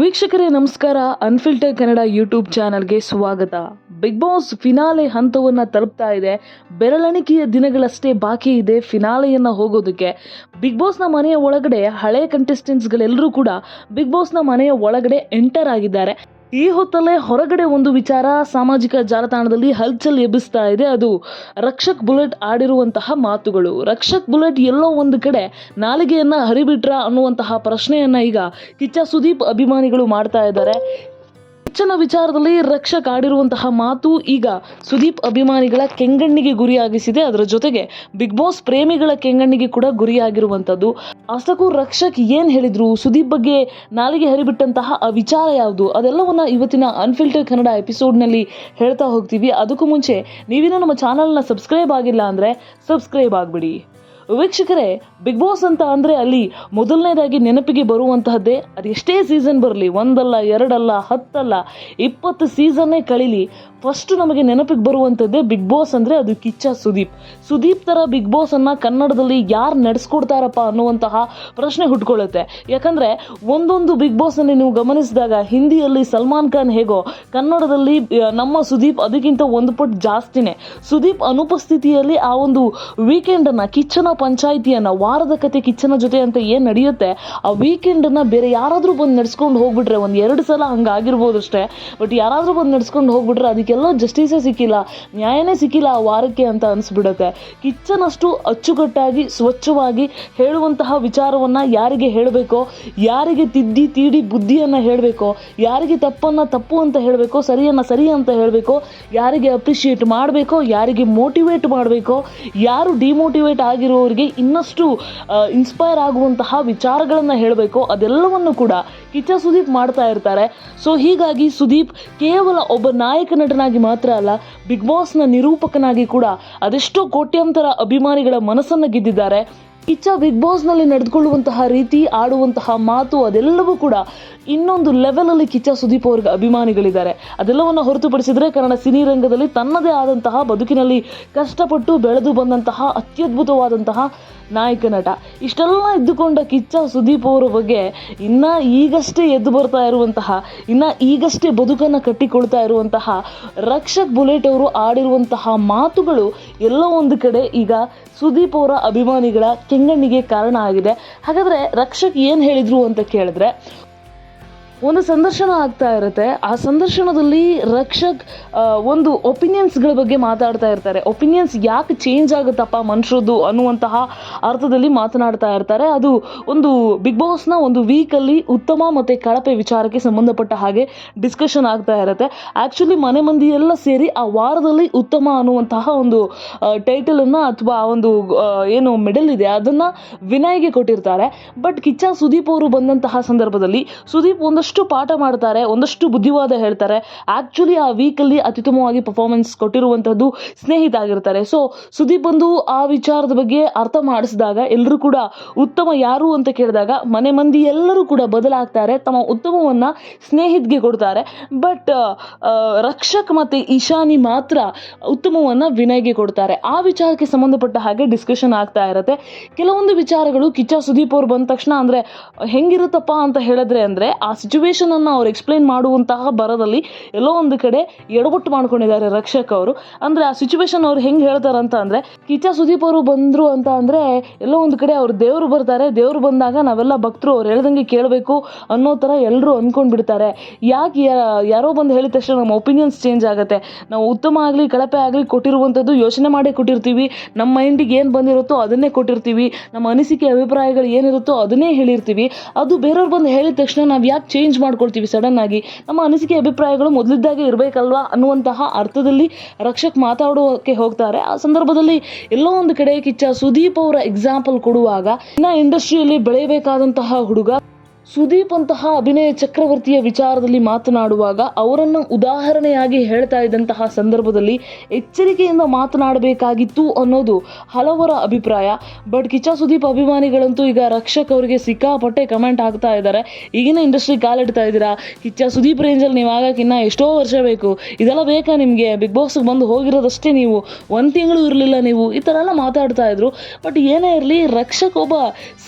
ವೀಕ್ಷಕರೇ, ನಮಸ್ಕಾರ. ಅನ್ಫಿಲ್ಟರ್ ಕನ್ನಡ ಯೂಟ್ಯೂಬ್ ಚಾನಲ್ಗೆ ಸ್ವಾಗತ. ಬಿಗ್ ಬಾಸ್ ಫಿನಾಲೆ ಹಂತವನ್ನು ತಲುಪ್ತಾ ಇದೆ. ಬೆರಳೆಣಿಕೆಯ ದಿನಗಳಷ್ಟೇ ಬಾಕಿ ಇದೆ ಫಿನಾಲೆಯನ್ನು ಹೋಗೋದಕ್ಕೆ. ಬಿಗ್ ಬಾಸ್ನ ಮನೆಯ ಒಳಗಡೆ ಹಳೆ ಕಂಟೆಸ್ಟೆಂಟ್ಸ್ಗಳೆಲ್ಲರೂ ಕೂಡ ಬಿಗ್ ಬಾಸ್ನ ಮನೆಯ ಒಳಗಡೆ ಎಂಟರ್ ಆಗಿದ್ದಾರೆ. ಈ ಹೊತ್ತಲ್ಲೇ ಹೊರಗಡೆ ಒಂದು ವಿಚಾರ ಸಾಮಾಜಿಕ ಜಾಲತಾಣದಲ್ಲಿ ಹಲ್ಚಲ್ ಎಬ್ಬಿಸ್ತಾ ಇದೆ. ಅದು ರಕ್ಷಕ್ ಬುಲೆಟ್ ಆಡಿರುವಂತಹ ಮಾತುಗಳು. ರಕ್ಷಕ್ ಬುಲೆಟ್ ಎಲ್ಲೋ ಒಂದು ಕಡೆ ನಾಲಿಗೆಯನ್ನ ಹರಿಬಿಟ್ರ ಅನ್ನುವಂತಹ ಪ್ರಶ್ನೆಯನ್ನ ಈಗ ಕಿಚ್ಚ ಸುದೀಪ್ ಅಭಿಮಾನಿಗಳು ಮಾಡ್ತಾ ಇದ್ದಾರೆ. ಕಿಚ್ಚನ ವಿಚಾರದಲ್ಲಿ ರಕ್ಷಕ್ ಆಡಿರುವಂತಹ ಮಾತು ಈಗ ಸುದೀಪ್ ಅಭಿಮಾನಿಗಳ ಕೆಂಗಣ್ಣಿಗೆ ಗುರಿಯಾಗಿಸಿದೆ. ಅದರ ಜೊತೆಗೆ ಬಿಗ್ ಬಾಸ್ ಪ್ರೇಮಿಗಳ ಕೆಂಗಣ್ಣಿಗೆ ಕೂಡ ಗುರಿಯಾಗಿರುವಂಥದ್ದು. ಅಷ್ಟಕ್ಕೂ ರಕ್ಷಕ್ ಏನ್ ಹೇಳಿದ್ರು? ಸುದೀಪ್ ಬಗ್ಗೆ ನಾಲಿಗೆ ಹರಿಬಿಟ್ಟಂತಹ ಆ ವಿಚಾರ ಯಾವುದು? ಅದೆಲ್ಲವನ್ನ ಇವತ್ತಿನ ಅನ್ಫಿಲ್ಟರ್ ಕನ್ನಡ ಎಪಿಸೋಡ್ನಲ್ಲಿ ಹೇಳ್ತಾ ಹೋಗ್ತೀವಿ. ಅದಕ್ಕೂ ಮುಂಚೆ ನೀವಿನ್ನೂ ನಮ್ಮ ಚಾನಲ್ನ ಸಬ್ಸ್ಕ್ರೈಬ್ ಆಗಿಲ್ಲ ಅಂದ್ರೆ ಸಬ್ಸ್ಕ್ರೈಬ್ ಆಗಿಬಿಡಿ. ವೀಕ್ಷಕರೇ ಬಿಗ್ ಬಾಸ್ ಅಂತ ಅಂದರೆ ಅಲ್ಲಿ ಮೊದಲನೇದಾಗಿ ನೆನಪಿಗೆ ಬರುವಂತಹದ್ದೇ ಅದು ಎಷ್ಟೇ ಸೀಸನ್ ಬರಲಿ, ಒಂದಲ್ಲ, ಎರಡಲ್ಲ, ಹತ್ತಲ್ಲ, ಇಪ್ಪತ್ತು ಸೀಸನ್ನೇ ಕಳೀಲಿ ಫಸ್ಟ್ ನಮಗೆ ನೆನಪಿಗೆ ಬರುವಂಥದ್ದೇ ಬಿಗ್ ಬಾಸ್ ಅಂದರೆ ಅದು ಕಿಚ್ಚ ಸುದೀಪ್. ಸುದೀಪ್ ಥರ ಬಿಗ್ ಬಾಸನ್ನು ಕನ್ನಡದಲ್ಲಿ ಯಾರು ನಡೆಸ್ಕೊಡ್ತಾರಪ್ಪ ಅನ್ನುವಂತಹ ಪ್ರಶ್ನೆ ಹುಟ್ಕೊಳ್ಳುತ್ತೆ. ಯಾಕಂದರೆ ಒಂದೊಂದು ಬಿಗ್ ಬಾಸನ್ನು ನೀವು ಗಮನಿಸಿದಾಗ ಹಿಂದಿಯಲ್ಲಿ ಸಲ್ಮಾನ್ ಖಾನ್ ಹೇಗೋ, ಕನ್ನಡದಲ್ಲಿ ನಮ್ಮ ಸುದೀಪ್ ಅದಕ್ಕಿಂತ ಒಂದು ಪಟ್ಟು ಜಾಸ್ತಿನೇ. ಸುದೀಪ್ ಅನುಪಸ್ಥಿತಿಯಲ್ಲಿ ಆ ಒಂದು ವೀಕೆಂಡನ್ನು ಕಿಚ್ಚನ ಪಂಚಾಯಿತಿಯನ್ನು ವಾರದ ಕತೆ ಕಿಚ್ಚನ ಜೊತೆ ಅಂತ ಏನು ನಡೆಯುತ್ತೆ? ಆ ವೀಕೆಂಡನ್ನು ಬೇರೆ ಯಾರಾದರೂ ಬಂದು ನಡ್ಸ್ಕೊಂಡು ಹೋಗ್ಬಿಟ್ರೆ ಒಂದು ಎರಡು ಸಲ ಹಂಗಾಗಿರ್ಬೋದು ಅಷ್ಟೇ. ಬಟ್ ಯಾರಾದರೂ ಬಂದು ನಡ್ಸ್ಕೊಂಡು ಹೋಗ್ಬಿಟ್ರೆ ಅದಕ್ಕೆಲ್ಲ ಜಸ್ಟಿಸೇ ಸಿಕ್ಕಿಲ್ಲ, ನ್ಯಾಯನೇ ಸಿಕ್ಕಿಲ್ಲ ಆ ವಾರಕ್ಕೆ ಅಂತ ಅನಿಸ್ಬಿಡುತ್ತೆ. ಕಿಚ್ಚನಷ್ಟು ಅಚ್ಚುಕಟ್ಟಾಗಿ, ಸ್ವಚ್ಛವಾಗಿ ಹೇಳುವಂತಹ ವಿಚಾರವನ್ನು ಯಾರಿಗೆ ಹೇಳಬೇಕೋ, ಯಾರಿಗೆ ತಿದ್ದಿ ತೀಡಿ ಬುದ್ಧಿಯನ್ನು ಹೇಳಬೇಕೋ, ಯಾರಿಗೆ ತಪ್ಪನ್ನು ತಪ್ಪು ಅಂತ ಹೇಳಬೇಕೋ, ಸರಿಯನ್ನು ಸರಿ ಅಂತ ಹೇಳಬೇಕೋ, ಯಾರಿಗೆ ಅಪ್ರಿಷಿಯೇಟ್ ಮಾಡಬೇಕೋ, ಯಾರಿಗೆ ಮೋಟಿವೇಟ್ ಮಾಡಬೇಕೋ, ಯಾರು ಡಿಮೋಟಿವೇಟ್ ಆಗಿರೋರಿಗೆ ಇನ್ನಷ್ಟು ಇನ್ಸ್ಪೈರ್ ಆಗುವಂತಹ ವಿಚಾರಗಳನ್ನು ಹೇಳಬೇಕು. ಅದೆಲ್ಲವನ್ನು ಕೂಡ ಕಿಚ್ಚ ಸುದೀಪ್ ಮಾಡ್ತಾ ಇರ್ತಾರೆ. ಸೊ ಹೀಗಾಗಿ ಸುದೀಪ್ ಕೇವಲ ಒಬ್ಬ ನಾಯಕ ನಟನಾಗಿ ಮಾತ್ರ ಅಲ್ಲ, ಬಿಗ್ ಬಾಸ್ನ ನಿರೂಪಕನಾಗಿ ಕೂಡ ಅದೆಷ್ಟೋ ಕೋಟ್ಯಾಂತರ ಅಭಿಮಾನಿಗಳ ಮನಸ್ಸನ್ನು ಗೆದ್ದಿದ್ದಾರೆ. ಕಿಚ್ಚ ಬಿಗ್ ಬಾಸ್ನಲ್ಲಿ ನಡೆದುಕೊಳ್ಳುವಂತಹ ರೀತಿ, ಆಡುವಂತಹ ಮಾತು, ಅದೆಲ್ಲವೂ ಕೂಡ ಇನ್ನೊಂದು ಲೆವೆಲಲ್ಲಿ ಕಿಚ್ಚ ಸುದೀಪ್ ಅವ್ರಿಗೆ ಅಭಿಮಾನಿಗಳಿದ್ದಾರೆ. ಅದೆಲ್ಲವನ್ನು ಹೊರತುಪಡಿಸಿದರೆ ಕನ್ನಡ ಸಿನಿ ರಂಗದಲ್ಲಿ ತನ್ನದೇ ಆದಂತಹ ಬದುಕಿನಲ್ಲಿ ಕಷ್ಟಪಟ್ಟು ಬೆಳೆದು ಬಂದಂತಹ ಅತ್ಯದ್ಭುತವಾದಂತಹ ನಾಯಕ ನಟ. ಇಷ್ಟೆಲ್ಲ ಇದ್ದುಕೊಂಡ ಕಿಚ್ಚ ಸುದೀಪ್ ಅವರ ಬಗ್ಗೆ ಇನ್ನ ಈಗಷ್ಟೇ ಎದ್ದು ಬರ್ತಾ ಇರುವಂತಹ, ಇನ್ನ ಈಗಷ್ಟೇ ಬದುಕನ್ನು ಕಟ್ಟಿಕೊಳ್ತಾ ಇರುವಂತಹ, ರಕ್ಷಕ್ ಬುಲೆಟ್ ಅವರು ಆಡಿರುವಂತಹ ಮಾತುಗಳು ಎಲ್ಲ ಒಂದು ಕಡೆ ಈಗ ಸುದೀಪ್ ಅವರ ಅಭಿಮಾನಿಗಳ ಕೆಂಗಣ್ಣಿಗೆ ಕಾರಣ ಆಗಿದೆ. ಹಾಗಾದ್ರೆ ರಕ್ಷಕ್ ಏನು ಹೇಳಿದ್ರು ಅಂತ ಕೇಳಿದ್ರೆ ಒಂದು ಸಂದರ್ಶನ ಆಗ್ತಾ ಇರುತ್ತೆ. ಆ ಸಂದರ್ಶನದಲ್ಲಿ ರಕ್ಷಕ್ ಒಂದು ಒಪಿನಿಯನ್ಸ್ಗಳ ಬಗ್ಗೆ ಮಾತಾಡ್ತಾ ಇರ್ತಾರೆ. ಒಪಿನಿಯನ್ಸ್ ಯಾಕೆ ಚೇಂಜ್ ಆಗುತ್ತಪ್ಪ ಮನುಷ್ಯರದ್ದು ಅನ್ನುವಂತಹ ಅರ್ಥದಲ್ಲಿ ಮಾತನಾಡ್ತಾ ಇರ್ತಾರೆ. ಅದು ಒಂದು ಬಿಗ್ ಬಾಸ್ನ ಒಂದು ವೀಕಲ್ಲಿ ಉತ್ತಮ ಮತ್ತು ಕಳಪೆ ವಿಚಾರಕ್ಕೆ ಸಂಬಂಧಪಟ್ಟ ಹಾಗೆ ಡಿಸ್ಕಷನ್ ಆಗ್ತಾ ಇರುತ್ತೆ. ಆ್ಯಕ್ಚುಲಿ ಮನೆ ಮಂದಿ ಎಲ್ಲ ಸೇರಿ ಆ ವಾರದಲ್ಲಿ ಉತ್ತಮ ಅನ್ನುವಂತಹ ಒಂದು ಟೈಟಲನ್ನು ಅಥವಾ ಆ ಒಂದು ಏನು ಮೆಡಲ್ ಇದೆ, ಅದನ್ನು ವಿನಯ್ಗೆ ಕೊಟ್ಟಿರ್ತಾರೆ. ಬಟ್ ಕಿಚ್ಚ ಸುದೀಪ್ ಅವರು ಬಂದಂತಹ ಸಂದರ್ಭದಲ್ಲಿ ಸುದೀಪ್ ಒಂದಷ್ಟು ಪಾಠ ಮಾಡ್ತಾರೆ, ಒಂದಷ್ಟು ಬುದ್ಧಿವಾದ ಹೇಳ್ತಾರೆ. ಆ್ಯಕ್ಚುಲಿ ಆ ವೀಕಲ್ಲಿ ಅತ್ಯುತ್ತಮವಾಗಿ ಪರ್ಫಾರ್ಮೆನ್ಸ್ ಕೊಟ್ಟಿರುವಂಥದ್ದು ಸ್ನೇಹಿತ ಆಗಿರ್ತಾರೆ ಸೊ ಸುದೀಪ್ ಬಂದು ಆ ವಿಚಾರದ ಬಗ್ಗೆ ಅರ್ಥ ಮಾಡಿಸಿದಾಗ ಎಲ್ಲರೂ ಕೂಡ ಉತ್ತಮ ಯಾರು ಅಂತ ಕೇಳಿದಾಗ ಮನೆ ಮಂದಿ ಎಲ್ಲರೂ ಕೂಡ ಬದಲಾಗ್ತಾರೆ, ತಮ್ಮ ಉತ್ತಮವನ್ನು ಸ್ನೇಹಿತ್ಗೆ ಕೊಡ್ತಾರೆ. ಬಟ್ ರಕ್ಷಕ್ ಮತ್ತು ಈಶಾನಿ ಮಾತ್ರ ಉತ್ತಮವನ್ನು ವಿನಯ್ಗೆ ಕೊಡ್ತಾರೆ. ಆ ವಿಚಾರಕ್ಕೆ ಸಂಬಂಧಪಟ್ಟ ಹಾಗೆ ಡಿಸ್ಕಷನ್ ಆಗ್ತಾ ಇರುತ್ತೆ. ಕೆಲವೊಂದು ವಿಚಾರಗಳು ಕಿಚ್ಚ ಸುದೀಪ್ ಅವ್ರು ಬಂದ ತಕ್ಷಣ ಅಂದರೆ, ಹೆಂಗಿರುತ್ತಪ್ಪ ಅಂತ ಹೇಳಿದ್ರೆ ಅಂದರೆ, ಆ ಸಿಚುವೇಶನ್ ಅನ್ನು ಅವ್ರು ಎಕ್ಸ್ಪ್ಲೈನ್ ಮಾಡುವಂತಹ ಬರದಲ್ಲಿ ಎಲ್ಲೋ ಒಂದು ಕಡೆ ಎಡವಟ್ಟು ಮಾಡ್ಕೊಂಡಿದ್ದಾರೆ ರಕ್ಷಕ್ ಅವರು. ಅಂದರೆ ಆ ಸಿಚುವೇಶನ್ ಅವ್ರು ಹೆಂಗೆ ಹೇಳ್ತಾರಂತ ಅಂದರೆ, ಕಿಚ್ಚ ಸುದೀಪ್ ಅವರು ಬಂದರು ಅಂತ ಅಂದರೆ ಎಲ್ಲೋ ಒಂದು ಕಡೆ ಅವ್ರು ದೇವರು ಬರ್ತಾರೆ, ದೇವರು ಬಂದಾಗ ನಾವೆಲ್ಲ ಭಕ್ತರು ಅವ್ರು ಹೇಳ್ದಂಗೆ ಕೇಳಬೇಕು ಅನ್ನೋ ಥರ ಎಲ್ಲರೂ ಅಂದ್ಕೊಂಡ್ಬಿಡ್ತಾರೆ ಯಾಕೆ ಯಾ- ಯಾರೋ ಬಂದು ಹೇಳಿದ ತಕ್ಷಣ ನಮ್ಮ ಒಪಿನಿಯನ್ಸ್ ಚೇಂಜ್ ಆಗುತ್ತೆ. ನಾವು ಉತ್ತಮ ಆಗಲಿ, ಕಳಪೆ ಆಗಲಿ ಕೊಟ್ಟಿರುವಂಥದ್ದು ಯೋಚನೆ ಮಾಡೇ ಕೊಟ್ಟಿರ್ತೀವಿ. ನಮ್ಮ ಮೈಂಡಿಗೆ ಏನು ಬಂದಿರುತ್ತೋ ಅದನ್ನೇ ಕೊಟ್ಟಿರ್ತೀವಿ. ನಮ್ಮ ಅನಿಸಿಕೆ, ಅಭಿಪ್ರಾಯಗಳು ಏನಿರುತ್ತೋ ಅದನ್ನೇ ಹೇಳಿರ್ತೀವಿ. ಅದು ಬೇರೆಯವ್ರು ಬಂದು ಹೇಳಿದ ತಕ್ಷಣ ನಾವು ಯಾಕೆ ಮಾಡ್ಕೊಳ್ತೀವಿ ಸಡನ್ ಆಗಿ. ನಮ್ಮ ಅನಿಸಿಕೆ, ಅಭಿಪ್ರಾಯಗಳು ಮೊದಲಿದ್ದಾಗೆ ಇರಬೇಕಲ್ವಾ ಅನ್ನುವಂತಹ ಅರ್ಥದಲ್ಲಿ ರಕ್ಷಕ್ ಮಾತಾಡೋಕೆ ಹೋಗ್ತಾರೆ. ಆ ಸಂದರ್ಭದಲ್ಲಿ ಎಲ್ಲೋ ಒಂದು ಕಡೆ ಕಿಚ್ಚ ಸುದೀಪ್ ಅವರ ಎಕ್ಸಾಂಪಲ್ ಕೊಡುವಾಗ ಇನ್ನ ಇಂಡಸ್ಟ್ರಿಯಲ್ಲಿ ಬೆಳೆಯಬೇಕಾದಂತಹ ಹುಡುಗ ಸುದೀಪ್ ಅಂತಹ ಅಭಿನಯ ಚಕ್ರವರ್ತಿಯ ವಿಚಾರದಲ್ಲಿ ಮಾತನಾಡುವಾಗ ಅವರನ್ನು ಉದಾಹರಣೆಯಾಗಿ ಹೇಳ್ತಾ ಇದ್ದಂತಹ ಸಂದರ್ಭದಲ್ಲಿ ಎಚ್ಚರಿಕೆಯಿಂದ ಮಾತನಾಡಬೇಕಾಗಿತ್ತು ಅನ್ನೋದು ಹಲವರ ಅಭಿಪ್ರಾಯ. ಬಟ್ ಕಿಚ್ಚ ಸುದೀಪ್ ಅಭಿಮಾನಿಗಳಂತೂ ಈಗ ರಕ್ಷಕ್ ಅವರಿಗೆ ಸಿಕ್ಕಾಪಟ್ಟೆ ಕಮೆಂಟ್ ಆಗ್ತಾ ಇದ್ದಾರೆ. ಈಗಿನ ಇಂಡಸ್ಟ್ರಿ ಕಾಲಿಡ್ತಾ ಇದ್ದೀರಾ? ಕಿಚ್ಚ ಸುದೀಪ್ ರೇಂಜಲ್ಲಿ ನೀವು ಆಗಕ್ಕಿನ್ನ ಎಷ್ಟೋ ವರ್ಷ ಬೇಕು. ಇದೆಲ್ಲ ಬೇಕಾ ನಿಮಗೆ? ಬಿಗ್ ಬಾಸ್ಗೆ ಬಂದು ಹೋಗಿರೋದಷ್ಟೇ ನೀವು. ಒಂದು ತಿಂಗಳು ಇರಲಿಲ್ಲ ನೀವು. ಈ ಥರ ಎಲ್ಲ ಮಾತಾಡ್ತಾ ಇದ್ರು. ಬಟ್ ಏನೇ ಇರಲಿ, ರಕ್ಷಕ್ ಒಬ್ಬ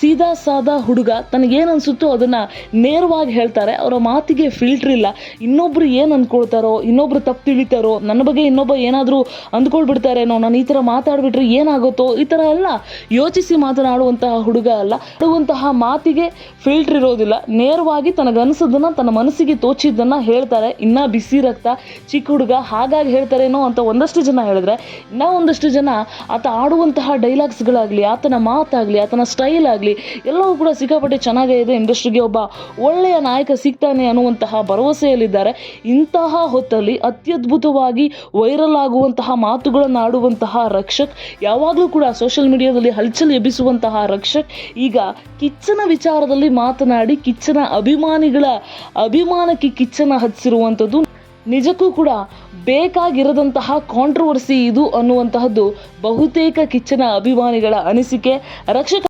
ಸೀದಾ ಸಾದಾ ಹುಡುಗ. ತನಗೇನು ಅನಿಸುತ್ತೋ ಅದನ್ನು ನೇರವಾಗಿ ಹೇಳ್ತಾರೆ. ಅವರ ಮಾತಿಗೆ ಫಿಲ್ಟರ್ ಇಲ್ಲ. ಇನ್ನೊಬ್ರು ಏನು ಅಂದ್ಕೊಳ್ತಾರೋ ಇನ್ನೊಬ್ರು ತಪ್ಪು ತಿಳಿತಾರೋ, ನನ್ನ ಬಗ್ಗೆ ಇನ್ನೊಬ್ಬ ಏನಾದರೂ ಅಂದ್ಕೊಳ್ಬಿಡ್ತಾರೇನೋ ನಾನು ಈ ಥರ ಮಾತಾಡ್ಬಿಟ್ರೆ ಏನಾಗುತ್ತೋ, ಈ ಥರ ಎಲ್ಲ ಯೋಚಿಸಿ ಮಾತನಾಡುವಂತಹ ಹುಡುಗ ಅಲ್ಲ. ಆಡುವಂತಹ ಮಾತಿಗೆ ಫಿಲ್ಟರ್ ಇರೋದಿಲ್ಲ. ನೇರವಾಗಿ ತನಗನ್ಸೋದನ್ನ, ತನ್ನ ಮನಸ್ಸಿಗೆ ತೋಚಿದ್ದನ್ನ ಹೇಳ್ತಾರೆ. ಇನ್ನ ಬಿಸಿ ರಕ್ತ, ಚಿಕ್ಕ ಹುಡುಗ ಹಾಗಾಗಿ ಹೇಳ್ತಾರೇನೋ ಅಂತ ಒಂದಷ್ಟು ಜನ ಹೇಳಿದ್ರೆ, ಇನ್ನೂ ಒಂದಷ್ಟು ಜನ ಆತ ಆಡುವಂತಹ ಡೈಲಾಗ್ಸ್ಗಳಾಗಲಿ ಆತನ ಮಾತಾಗಲಿ, ಆತನ ಸ್ಟೈಲ್ ಆಗಲಿ, ಎಲ್ಲವೂ ಕೂಡ ಸಿಕ್ಕಾಪಟ್ಟೆ ಚೆನ್ನಾಗೇ ಇದೆ ಇಂಡಸ್ಟ್ರಿಗೆ ಒಬ್ಬ ಒಳ್ಳೆಯ ನಾಯಕ ಸಿಗ್ತಾನೆ ಅನ್ನುವಂತಹ ಭರವಸೆಯಲ್ಲಿದ್ದಾರೆ. ಇಂತಹ ಹೊತ್ತಲ್ಲಿ ಅತ್ಯದ್ಭುತವಾಗಿ ವೈರಲ್ ಆಗುವಂತಹ ಮಾತುಗಳನ್ನು ಆಡುವಂತಹ ರಕ್ಷಕ್, ಯಾವಾಗಲೂ ಕೂಡ ಸೋಷಿಯಲ್ ಮೀಡಿಯಾದಲ್ಲಿ ಹಲ್ಚಲ್ ಎಬ್ಬಿಸುವಂತಹ ರಕ್ಷಕ್, ಈಗ ಕಿಚ್ಚನ ವಿಚಾರದಲ್ಲಿ ಮಾತನಾಡಿ ಕಿಚ್ಚನ ಅಭಿಮಾನಿಗಳ, ಅಭಿಮಾನಕ್ಕೆ ಕಿಚ್ಚನ ಹಚ್ಚಿರುವಂಥದ್ದು. ನಿಜಕ್ಕೂ ಕೂಡ ಬೇಕಾಗಿರದಂತಹ ಕಾಂಟ್ರವರ್ಸಿ ಇದು ಅನ್ನುವಂತಹದ್ದು ಬಹುತೇಕ ಕಿಚ್ಚನ ಅಭಿಮಾನಿಗಳ ಅನಿಸಿಕೆ. ರಕ್ಷಕ